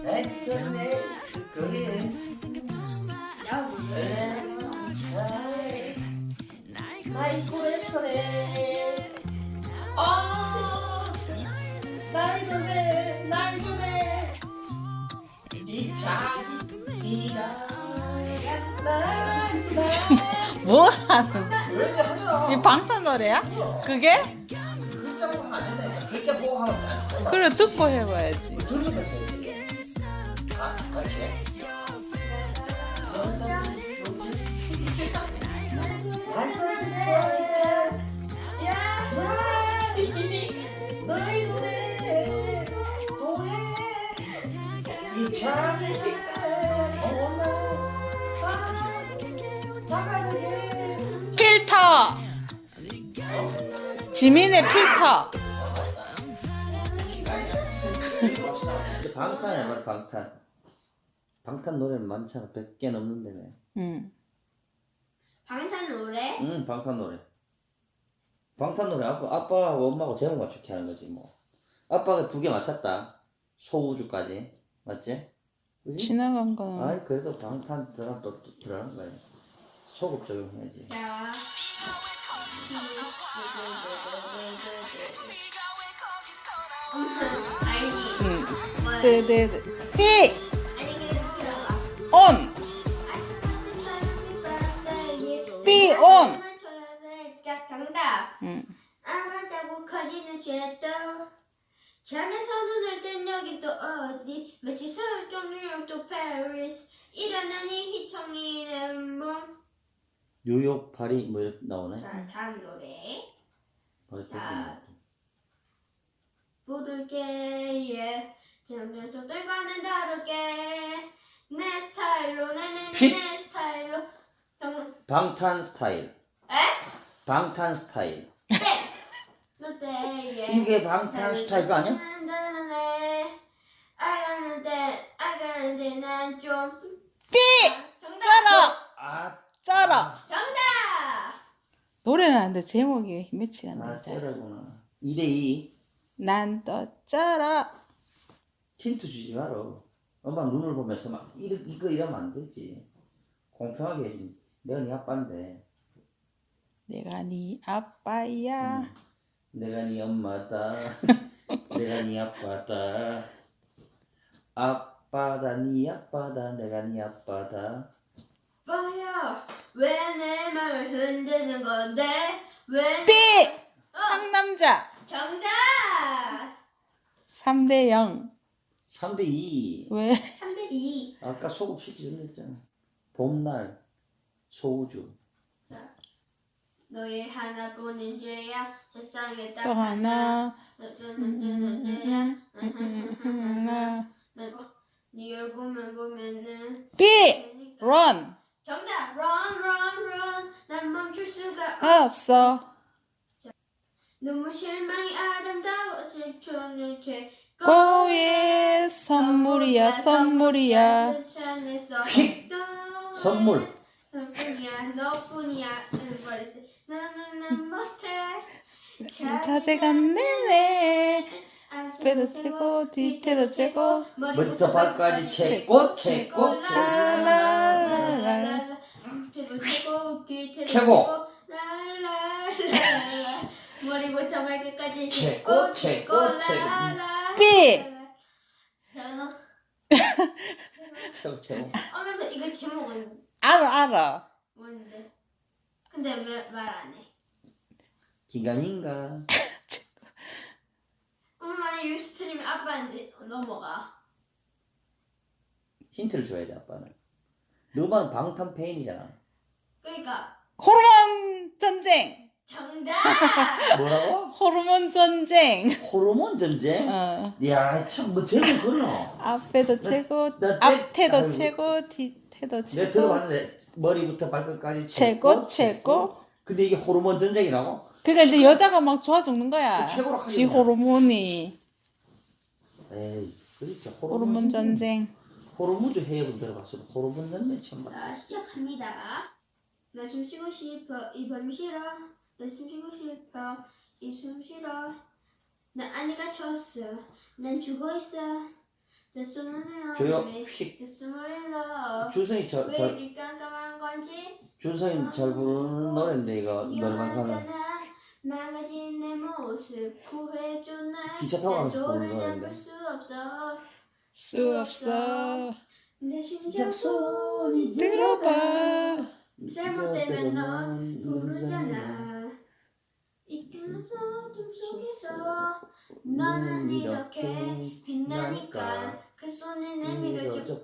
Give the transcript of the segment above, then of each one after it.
그건데, 그게. 나의 소래소래. 아, 나의 노래, 나의 노래. 이 자기가 나의 뭐 하는? 이 방탄 노래야? 그게? 그래 듣고 해봐야지. 들으면 되지. 아, 그렇지. 지민의 필터. 이제 방탄이야 말 방탄 방탄 노래는 많잖아 100개 넘는다며 응. 방탄 노래? 응 방탄 노래 방탄 노래 아빠, 아빠하고 엄마하고 제목 맞추게 하는 거지 뭐 아빠가 두 개 맞췄다 소우주까지 맞지? 그지? 지나간 거. 아이 그래도 방탄 들어가면 또, 또 들어가는 거야 소급 적용해야지 자. 알지? 응. 뭐야? 네네. 삐. 온. 삐, 온. 자, 정답. 응. 아마 자고 커지는 쉐도 잠에서 눈을 뜬 여기 또 어디 마치 서울 쪽 뉴욕 또 페리스 일어나니 휘청이는 몸 뉴욕 파리 뭐 이렇게 나오네. 자, 다음 노래. 자. 부를게 예. 점점 속들과는 다르게. 내 스타일로 나는 핏. 내 스타일로. 정 방탄 스타일. 에? 방탄 스타일. 롯데에 이게 방탄 스타일 아니야? 아가는데 아가는데 난좀 삐. 정답 쩔어. 아 쩔어. 정답 노래는 안돼 제목이 매치가 안 아, 되잖아. 쩌라구나. 2대2. 난또 쩔어. 힌트 주지 마라. 엄마 눈을 보면서 막, 이거, 이거 이러면 안 되지. 공평하게 해야지. 내가 네 아빠인데. 내가 네 아빠야. 음. 내가 네 엄마다. 내가 네 아빠다. 아빠다, 네 아빠다. 내가 네 아빠다. 뭐야 왜내 맘을 흔드는 건데 왜 삐. 상남자. 정답 3대 0. 3대 2. 왜? 3대 2 아까 소급 시키자 했잖아. 봄날, 소우주. 너의 하나뿐인 죄야 세상에 딱 또 하나. 하나. 네 얼굴만 보면은 삐. 런. Run run run 난 멈출 수가 없 없어. 너무 실망이 아름다워질 줄을 죄 고의 선물이야 선물이야. 휙! 선물. 너뿐이야 너뿐이야 나는 난 못해 자세간 내내. 배도 최고 뒤태도 최고. 머리부터 발까지 최고, 최고, 랄랄랄라. 최고 뒤태도 최고. 랄랄랄라 머리부터 발끝까지 최고, 최고, 최고. 랄랄라. 삐. 최고, 최고. 하면서 이거 제목은 알아 알아. 뭔데? 근데 왜 말 안 해? 기간인가? 엄마 유스트리면 아빠한테 넘어가. 힌트를 줘야 돼, 아빠는. 너만 방탄 페인이잖아. 그러니까 호르몬 전쟁. 정답. 뭐라고? 호르몬 전쟁. 호르몬 전쟁? 어. 야, 참, 뭐, 제목 그러 앞에도 최고, 나 앞태도 아이고. 최고, 뒤태도 내가 최고. 들어봤는데, 머리부터 발끝까지 최고, 최고. 근데 이게 호르몬 전쟁이라고? 그러니까 이제 여자가 막 좋아 죽는 거야. 그 최고로 지 하겠네. 호르몬이. 에이, 그렇죠. 호르몬 전쟁. 호르몬주 해협은 들어봤어. 호르몬 전쟁 처음 봤다. 자 시작합니다. 난숨 쉬고 싶어. 이 밤이 싫어. 난숨 쉬고 싶어. 이 숨 싫어. 난 안에 갇혔어. 난 죽어 있어. 내 숨을 휙. 내 숨을 흘러 준성이 저, 왜저 이리 깜깜한 건지? 준성이 잘 부르는 노래인데 이거 가면 위험하잖아 망가진 내 모습 구해줘 날. 기차 타고 가면서 부르는 잡을 노래인데. 수 없어. 수 없어. 내 심장 소리 들어봐. 잘못되면 넌 부르잖아. 이끄는 어둠 속에서 너는 이렇게 빛나니까 그 손을 내밀어줘.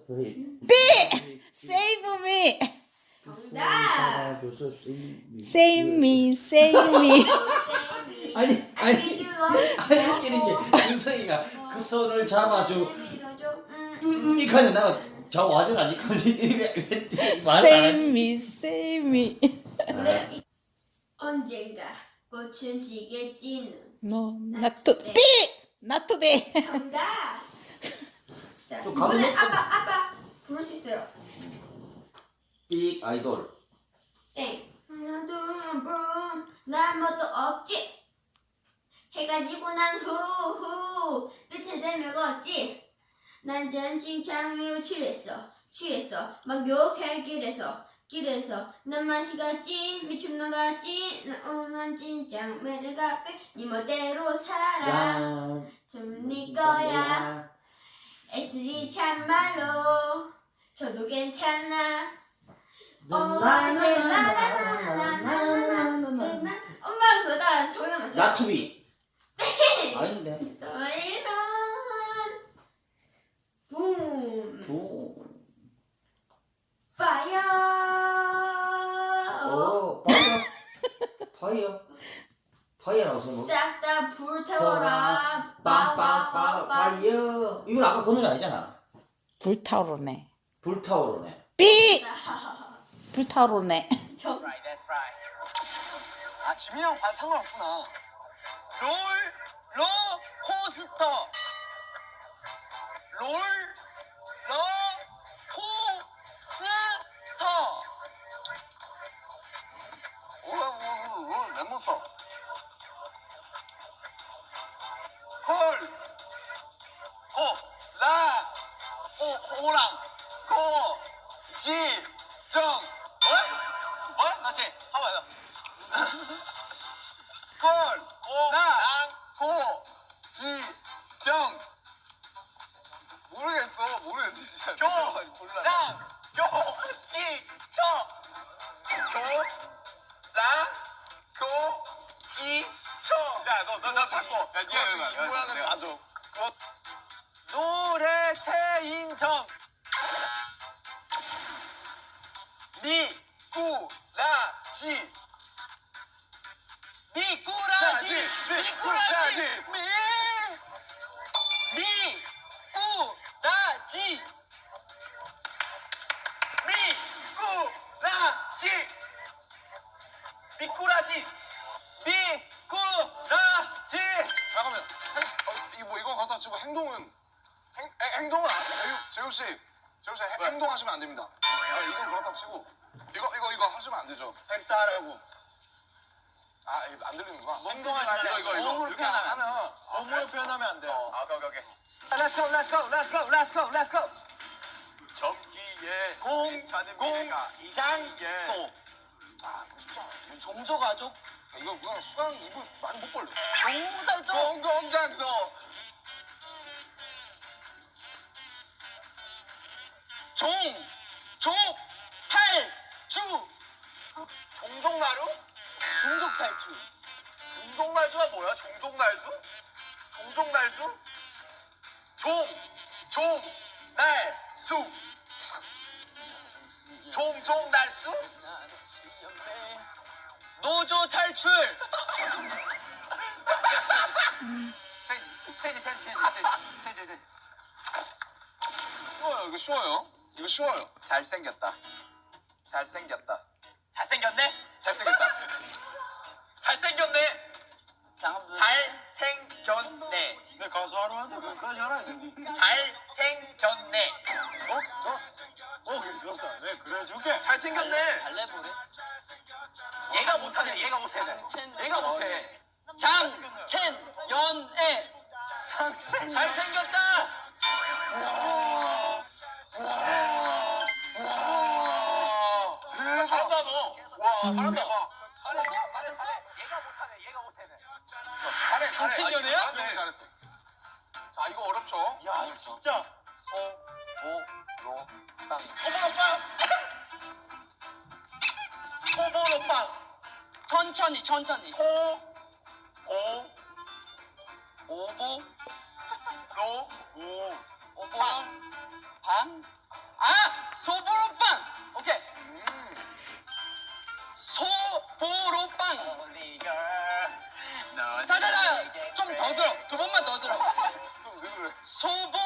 Save me. 정답! Save me. Save me. 아니 아니 아니 웃기는 게 준성이가 그 손을 잡아줘. 음. 음 이카는 나가 저 와전 아니거든 왜왜 말을 안 Save 하지 me. Save me. 아, 언젠가 꽃은 지겠지는 not to. 삐. Today. 정답 자 좀 가면 이번에 아빠 아빠 부를 수 있어요 빅 아이돌 땡 하나도 난 뭣도 없지 해가 지고 난 후후 빛에 대먹었지 난창 위로 취했어 취했어 막 욕할 길에서 길에서 난 맛이 같지 미친놈 같지 난 오만 진짱 매를 갚에 네 멋대로 살아 짠 좀네 거야 SG 참말로 저도 괜찮아 나나나나나나나 엄마 그러다 정답 맞춰 나투비 아닌데 너희 는붐부 파이어 오 파이어 파이어 파이어라고 생각 싹다 불태워라 빵빵빵 파이어 이건 아까 그 노래 아니잖아 불타오르네. 불타오르네 삐. 불타오르네. 아, 지민이 형반 상관없구나. 롤, 러, 포스터. 롤, 러, 포스터. 올라 롤, 롤 랩몬스터 콜, 고, 라, 호, 호랑, 고, 지, 정, 어? 뭐? 다시, 한번 콜, 고, 랑, 고, 지, 정. 모르겠어, 모르겠어, 진짜. 교, 몰라. 랑, 교, 지, 쳐. 교, 랑, 고, 지, 쳐. 야, 너, 너, 나 바꿔. 야, 그거 이 모양은 맞아. 노래 체인점. 미, 행- 왜? 행동하시면 안 됩니다. 아, 이건 그렇다 치고 이거 이거 이거 하시면 안 되죠. 행사하라고. 아, 이거 안 들리는구나. 행동하시면 안 이거 돼. 이거 이거 몸으로 이렇게 표현하면 안 하면 몸으로 표현하면 안 돼요. 아, 오케이, 오케이, 오케이. Let's go, let's go, let's go, let's go, let's go. 접기에 공, 공, 미래가 장소. 아, 이거 쉽지 않아. 이거 점- 점조 가족, 이거 그냥 수강 입을 많이 못 벌려. 용설도, 공공장소. 종, 종, 탈, 주. 종종나루? 종족 탈출. 종종날주가 뭐야? 종종날주? 종종날주? 종, 종, 날, 수. 종종날수? 노조 탈출. 세지, 세지, 세지, 세지, 세지, 세지. 쉬워요, 이거 쉬워요. 이거 쉬워요. 잘생겼다. 잘생겼다. 잘생겼네? 잘생겼다. 잘생겼네. 잘생겼네. 내 가수 하러 왔는데 그까지 알아야 돼. 잘생겼네. 어? 어? 어, 그렇다. 네, 그래 줄게. 잘생겼네. 달래보래. 얘가 못하네. 얘가 못해. 얘가 못해. 장첸 연애 장첸 잘생겼다 잘한다. 잘해 잘해 잘해. 얘가 못하네. 얘가 못하네. 잘해 잘해. 아, 이거 잘했어. 자 이거 어렵죠? 야 이거 진짜 소보로 땅. 오버로빵. 오버로빵. 천천히 천천히 오 오보 로 오. 오보 방? 아 소보로 빵 오케이 음. 소 보로빵. 자자자 좀 더 들어. 두 번만 더 들어. 소보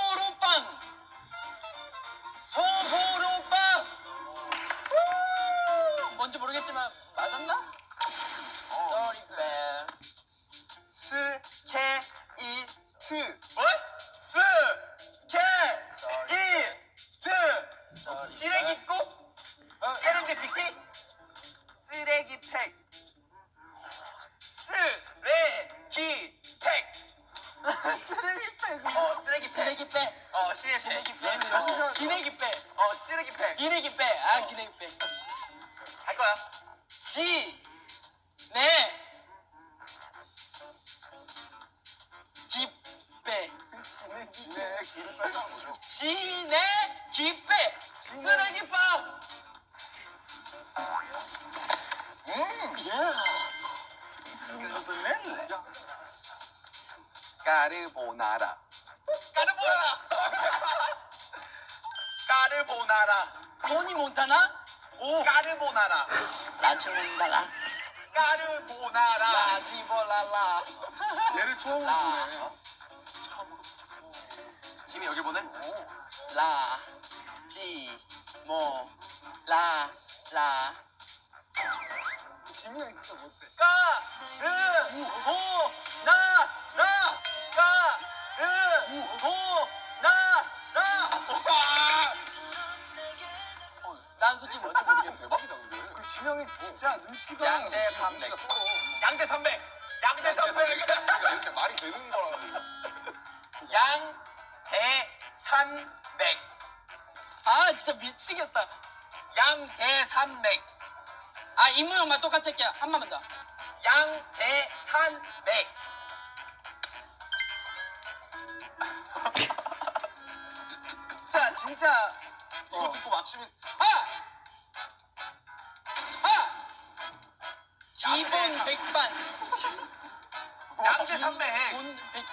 까르보나라. 까르보나라. 까르보나라. 토니 몬타나? 오. 까르보나라. 라츠 몬달라. 까르보나라. 라지볼랄라. 얘를 처음 라. 보네. 지금 여기 보내? 라, 지, 모, 라, 라. 지민이 진짜 못해. 까, 르, 보, 나, 라. 까, 르, 보, 나, 라. 난 솔직히 뭔지 모르겠네. 대박이다 근데. 그 지명이 진짜 눈치가. 양대 삼백. 진짜 쩔어. 양대 300. 양대 300. 그러니까 이렇게 말이 되는 거라고. 양대 300. 아, 진짜 미치겠다. 양대 300. 아, 임무형만 똑같이 할게요. 한 번만 더. 양대 300. 자, 진짜 이거 듣고 맞히면 하! 하! 기본 백반. 양대 300. 본 백.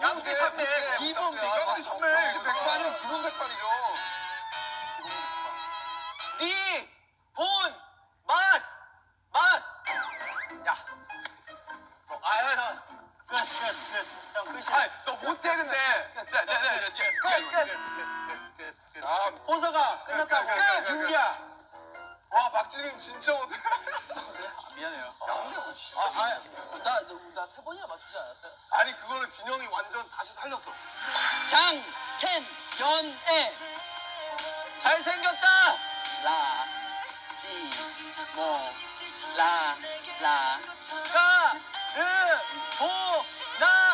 양대 300. 기본 양대 백반. 선배. 백반은 기본 백반이죠. 리, 호서가 끝났다고. 윤기야. 와, 박지민 진짜 못해. 미안해요. 아, 아, 나, 나세 번이나 맞추지 않았어요? 아니, 그거는 진영이 완전 다시 살렸어. 장, 첸, 연 애. 잘생겼다. 라, 지, 모, 라, 라. 까, 르, 보, 나,